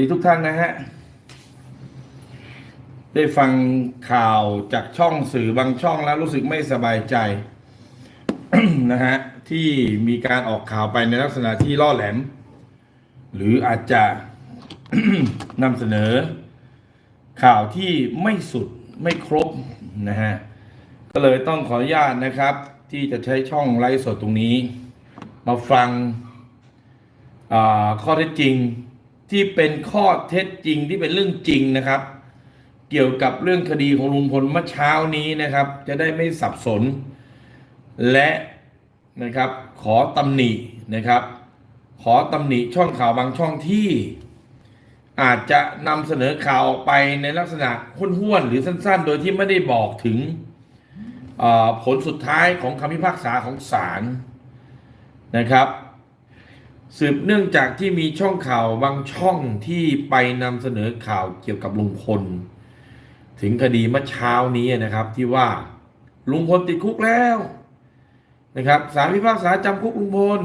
ดีทุกท่านนะฮะ ได้ฟังข่าวจากช่องสื่อบางช่องแล้วรู้สึกไม่สบายใจนะฮะ ที่มีการออกข่าวไปในลักษณะที่ล่อแหลม หรืออาจจะนำเสนอ ข่าวที่ไม่สุดไม่ครบนะฮะ ก็เลยต้องขออนุญาตนะครับ ที่จะใช้ช่องไลฟ์สดตรงนี้ มาฟังข้อเท็จจริง ที่เป็นข้อเท็จจริงที่เป็นเรื่องจริงนะครับ เกี่ยวกับเรื่องคดีของลุงพลเมื่อเช้านี้นะครับ จะได้ไม่สับสน และนะครับขอตำหนินะครับ ขอตำหนิช่องข่าวบางช่องที่ อาจจะนำเสนอข่าวออกไปในลักษณะห้วนๆหรือสั้นๆ โดยที่ไม่ได้บอกถึงผลสุดท้ายของคำพิพากษาของศาลนะครับ สืบเนื่องจากที่มีช่องข่าวบางช่องที่ไปนำเสนอข่าวเกี่ยวกับลุงพล ถึงคดีเมื่อเช้านี้นะครับที่ว่าลุงพลติดคุกแล้วนะครับศาลพิพากษาจำคุกลุงพล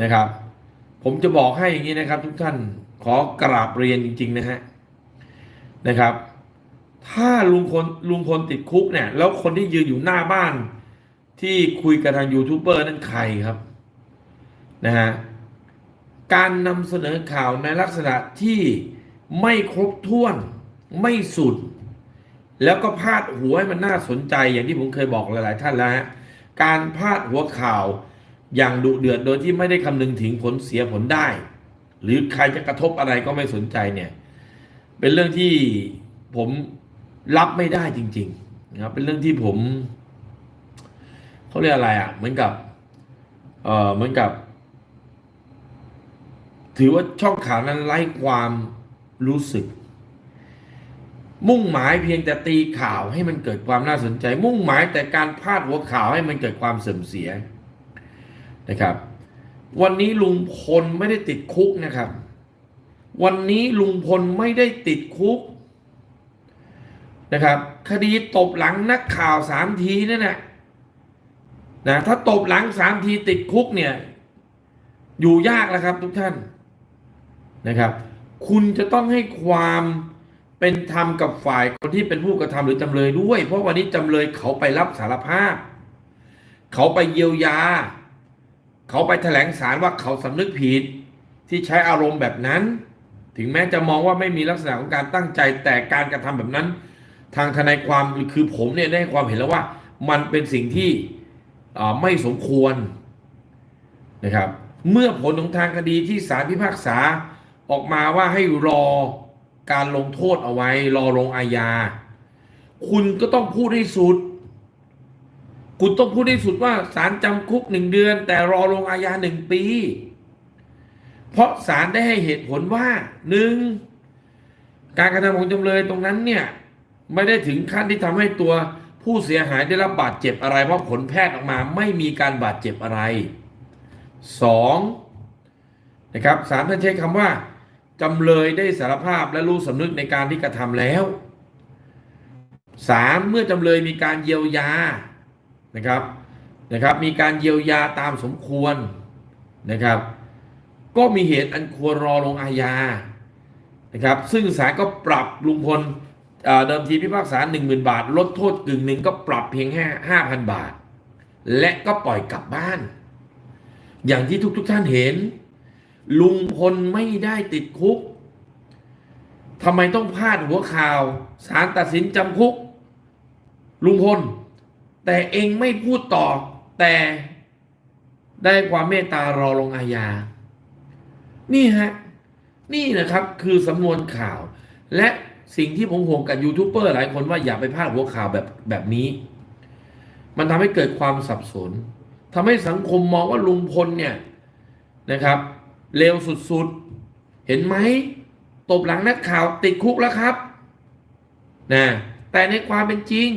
นะครับ ผมจะบอกให้อย่างนี้นะครับ ทุกท่านขอกราบเรียนจริง ๆ นะฮะนะครับ ถ้าลุงพลลุงพลติดคุกเนี่ย แล้วคนที่ยืนอยู่หน้าบ้านที่คุยกับทางยูทูบเบอร์นั่นใครครับ นะฮะการนำเสนอข่าวในลักษณะที่ไม่ครบถ้วนไม่สุด แล้วก็พาดหัวให้มันน่าสนใจอย่างที่ผมเคยบอกหลาย ๆ ท่านแล้วฮะการพาดหัวข่าวอย่างดุเดือดโดยที่ไม่ได้คำนึงถึงผลเสียผลได้ หรือใครจะกระทบอะไรก็ไม่สนใจเนี่ยเป็นเรื่องที่ผมรับไม่ได้จริง ๆ นะครับเป็นเรื่องที่ผมเขาเรียกอะไรอะเหมือนกับเออเหมือนกับ ถือว่าช่องข่าวนั้นไร้ความรู้สึก มุ่งหมายเพียงแต่ตีข่าวให้มันเกิดความน่าสนใจ มุ่งหมายแต่การพาดหัวข่าวให้มันเกิดความเสื่อมเสียนะครับ วันนี้ลุงพลไม่ได้ติดคุกนะครับ วันนี้ลุงพลไม่ได้ติดคุกนะครับ คดีตบหลังนักข่าวสามทีนั่นแหละนะถ้าตบหลังสามทีติดคุกเนี่ย อยู่ยากแล้วครับทุกท่าน นะครับ คุณจะต้องให้ความเป็นธรรมกับฝ่ายคนที่เป็นผู้กระทำหรือจำเลยด้วย เพราะวันนี้จำเลยเขาไปรับสารภาพ เขาไปเยียวยา เขาไปแถลงสารว่าเขาสำนึกผิดที่ใช้อารมณ์แบบนั้น ถึงแม้จะมองว่าไม่มีลักษณะของการตั้งใจแต่การกระทำแบบนั้น ทางทนายความคือผมเนี่ยได้ความเห็นแล้วว่า มันเป็นสิ่งที่ไม่สมควรนะครับ เมื่อผลของทางคดีที่ศาลพิพากษา ออกมาว่าให้รอการลงโทษเอาไว้ รอลงอาญา คุณก็ต้องพูดให้สุด คุณต้องพูดให้สุดว่าศาลจำคุกหนึ่งเดือน แต่รอลงอาญาหนึ่งปี เพราะศาลได้ให้เหตุผลว่าหนึ่งการกระทำของจำเลยตรงนั้นเนี่ย ไม่ได้ถึงขั้นที่ทำให้ตัวผู้เสียหายได้รับบาดเจ็บอะไร เพราะผลแพทย์ออกมาไม่มีการบาดเจ็บอะไรสองนะครับศาลท่านใช้คำว่า จำเลยได้สารภาพและรู้สำนึกในการที่กระทำแล้วสามเมื่อจำเลยมีการเยียวยานะครับนะครับ มีการเยียวยาตามสมควรนะครับ ก็มีเหตุอันควรรอลงอาญานะครับ ซึ่งศาลก็ปรับลุงพลเอ่อเดิมทีพิพากษา 10,000 บาท ลดโทษกึ่งหนึ่งก็ปรับเพียงแค่5,000 บาท และก็ปล่อยกลับบ้าน อย่างที่ทุกๆทท่านเห็น ลุงพลไม่ได้ติดคุกทำไมต้องพลาดหัวข่าวศาลตัดสินจำคุก ลุงพล แต่เองไม่พูดต่อ แต่ได้ความเมตตารอลงอาญา นี่ฮะ นี่นะครับคือสำนวนข่าว และสิ่งที่ผมห่วงกับยูทูบเบอร์หลายคนว่าอย่าไปพลาดหัวข่าวแบบแบบนี้ มันทำให้เกิดความสับสนทำให้สังคมมองว่าลุงพลเนี่ยนะครับ เลวสุดๆ เห็นไหมตบหลังนักข่าวติดคุกแล้วครับนะแต่ในความเป็นจริง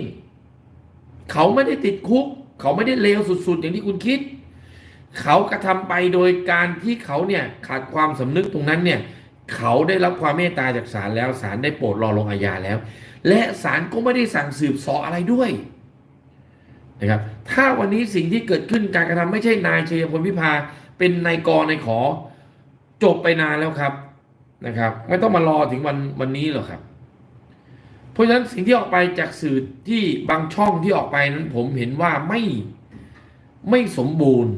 เขาไม่ได้ติดคุก เขาไม่ได้เลวสุดๆ อย่างที่คุณคิด เขากระทำไปโดยการที่เขาเนี่ยขาดความสำนึกตรงนั้นเนี่ยเขาได้รับความเมตตาจากศาลแล้วศาลได้โปรดรอลงอาญาแล้ว และศาลก็ไม่ได้สั่งสืบสออะไรด้วยนะครับถ้าวันนี้สิ่งที่เกิดขึ้นการกระทำไม่ใช่นายชัยพลวิภาเป็นนายกนายขอ จบไปนานแล้วครับนะครับ ไม่ต้องมารอถึงวันวันนี้หรอกครับ เพราะฉะนั้นสิ่งที่ออกไปจากสื่อที่บางช่องที่ออกไปนั้น ผมเห็นว่าไม่ไม่สมบูรณ์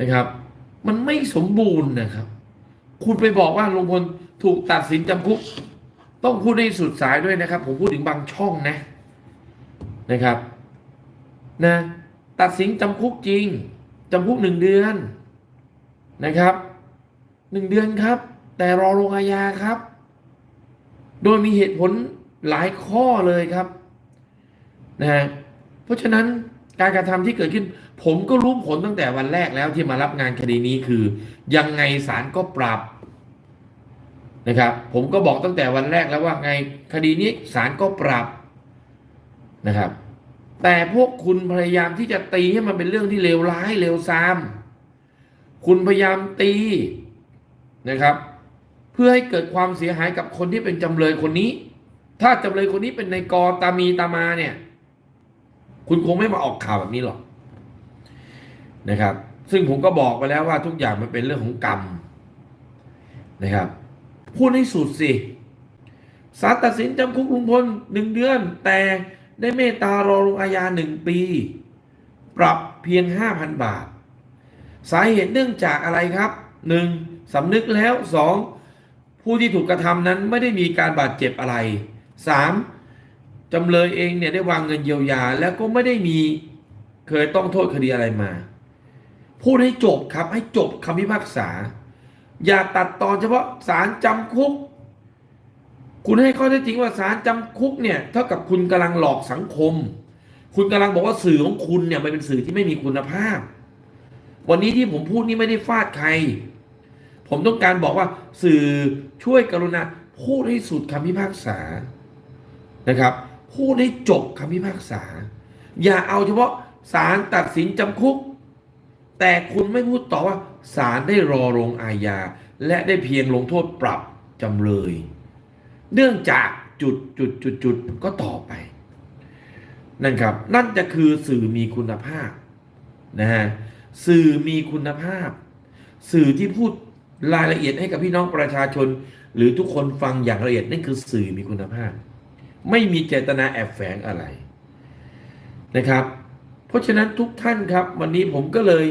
นะครับ มันไม่สมบูรณ์นะครับ คุณไปบอกว่าลุงพลถูกตัดสินจำคุก ต้องพูดให้สุดสายด้วยนะครับ ผมพูดถึงบางช่องนะนะครับนะตัดสินจำคุกจริงจำคุกหนึ่งเดือนนะครับ หนึ่งเดือนครับ แต่รอลงอาญาครับ โดยมีเหตุผลหลายข้อเลยครับนะฮะเพราะฉะนั้นการกระทำที่เกิดขึ้น ผมก็รู้ผลตั้งแต่วันแรกแล้วที่มารับงานคดีนี้คือ ยังไงศาลก็ปรับนะครับ ผมก็บอกตั้งแต่วันแรกแล้วว่าไงคดีนี้ศาลก็ปรับนะครับ แต่พวกคุณพยายามที่จะตีให้มันเป็นเรื่องที่เลวร้ายเลวซาม คุณพยายามตี นะครับ เพื่อให้เกิดความเสียหายกับคนที่เป็นจำเลยคนนี้ ถ้าจำเลยคนนี้เป็นในกอตามีตามาเนี่ย คุณคงไม่มาออกข่าวแบบนี้หรอกนะครับ ซึ่งผมก็บอกไปแล้วว่าทุกอย่างมันเป็นเรื่องของกรรมนะครับ พูดให้สุดสิศาลตัดสินจำคุกลุงพลหนึ่งเดือน แต่ได้เมตตารอลงอาญาหนึ่งปี ปรับเพียงห้าพันบาท สาเหตุเนื่องจากอะไรครับหนึ่ง สำนึกแล้วสองผู้ที่ถูกกระทำนั้นไม่ได้มีการบาดเจ็บอะไรสามจำเลยเองเนี่ยได้วางเงินเยียวยา แล้วก็ไม่ได้มีเคยต้องโทษคดีอะไรมา พูดให้จบครับให้จบคำพิพากษา อย่าตัดตอนเฉพาะสารจำคุก คุณให้ข้อเท็จจริงว่าสารจำคุกเนี่ยเท่ากับคุณกำลังหลอกสังคม คุณกำลังบอกว่าสื่อของคุณเนี่ยมันเป็นสื่อที่ไม่มีคุณภาพ วันนี้ที่ผมพูดนี่ไม่ได้ฟาดใคร ผมต้องการบอกว่าสื่อช่วยกรุณาพูดให้สุดคำพิพากษานะครับ พูดให้จบคำพิพากษา อย่าเอาเฉพาะศาลตัดสินจำคุก แต่คุณไม่พูดต่อว่าศาลได้รอลงอาญา และได้เพียงลงโทษปรับจำเลย เนื่องจากจุดจุดจุดจุดก็ต่อไปนั่นครับ นั่นจะคือสื่อมีคุณภาพนะฮะสื่อมีคุณภาพ สื่อที่พูด รายละเอียดให้กับพี่น้องประชาชน หรือทุกคนฟังอย่างละเอียดนั่นคือสื่อมีคุณภาพ ไม่มีเจตนาแอบแฝงอะไรนะครับ เพราะฉะนั้นทุกท่านครับ วันนี้ผมก็เลย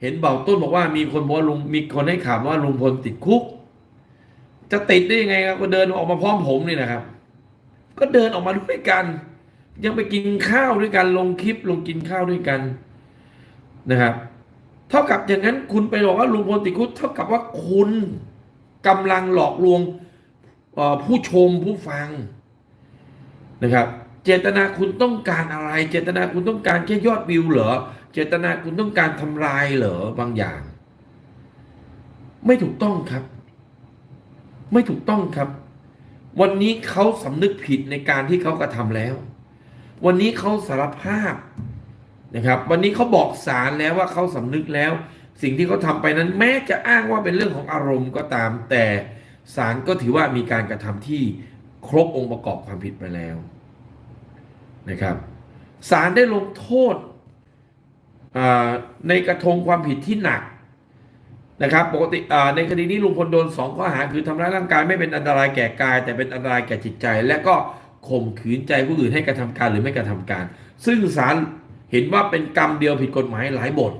เห็นเบาต้นบอกว่ามีคนบอกว่าลุงมีคนให้ข่าวว่าลุงพลติดคุก จะติดได้ยังไงครับก็เดินออกมาพร้อมผมนี่นะครับ ก็เดินออกมาด้วยกัน ยังไปกินข้าวด้วยกันลงคลิปลงกินข้าวด้วยกันนะครับ เท่ากับอย่างนั้นคุณไปบอกว่าลุงพลติดคุกเท่ากับว่าคุณกำลังหลอกลวงผู้ชมผู้ฟังนะครับ เจตนาคุณต้องการอะไร เจตนาคุณต้องการแค่ยอดวิวเหรอ เจตนาคุณต้องการทำลายเหรอบางอย่าง ไม่ถูกต้องครับ ไม่ถูกต้องครับ วันนี้เขาสำนึกผิดในการที่เขากระทำแล้ว วันนี้เขาสารภาพ นะครับ วันนี้เขาบอกศาลแล้วว่าเขาสำนึกแล้ว สิ่งที่เขาทำไปนั้นแม้จะอ้างว่าเป็นเรื่องของอารมณ์ก็ตาม แต่ศาลก็ถือว่ามีการกระทำที่ครบองค์ประกอบความผิดไปแล้วนะครับศาลได้ลงโทษในกระทงความผิดที่หนักนะครับปกติในคดีนี้ลุงพลโดนสองข้อหาคือทำร้ายร่างกายไม่เป็นอันตรายแก่กาย แต่เป็นอันตรายแก่จิตใจ และก็ข่มขืนใจผู้อื่นให้กระทำการหรือไม่กระทำการ ซึ่งศาล เห็นว่าเป็นกรรมเดียวผิดกฎหมายหลายบท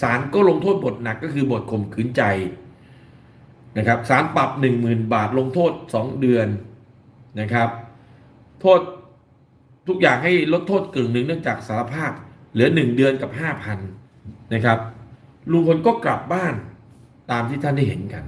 ศาลก็ลงโทษบทหนักก็คือบทข่มขืนใจนะครับศาลปรับหนึ่งหมื่นบาทลงโทษสองเดือนนะครับ โทษทุกอย่างให้ลดโทษกึ่งหนึ่งเนื่องจากสารภาพ เหลือหนึ่งเดือนกับห้าพันนะครับลุงพลก็กลับบ้านตามที่ท่านได้เห็นกัน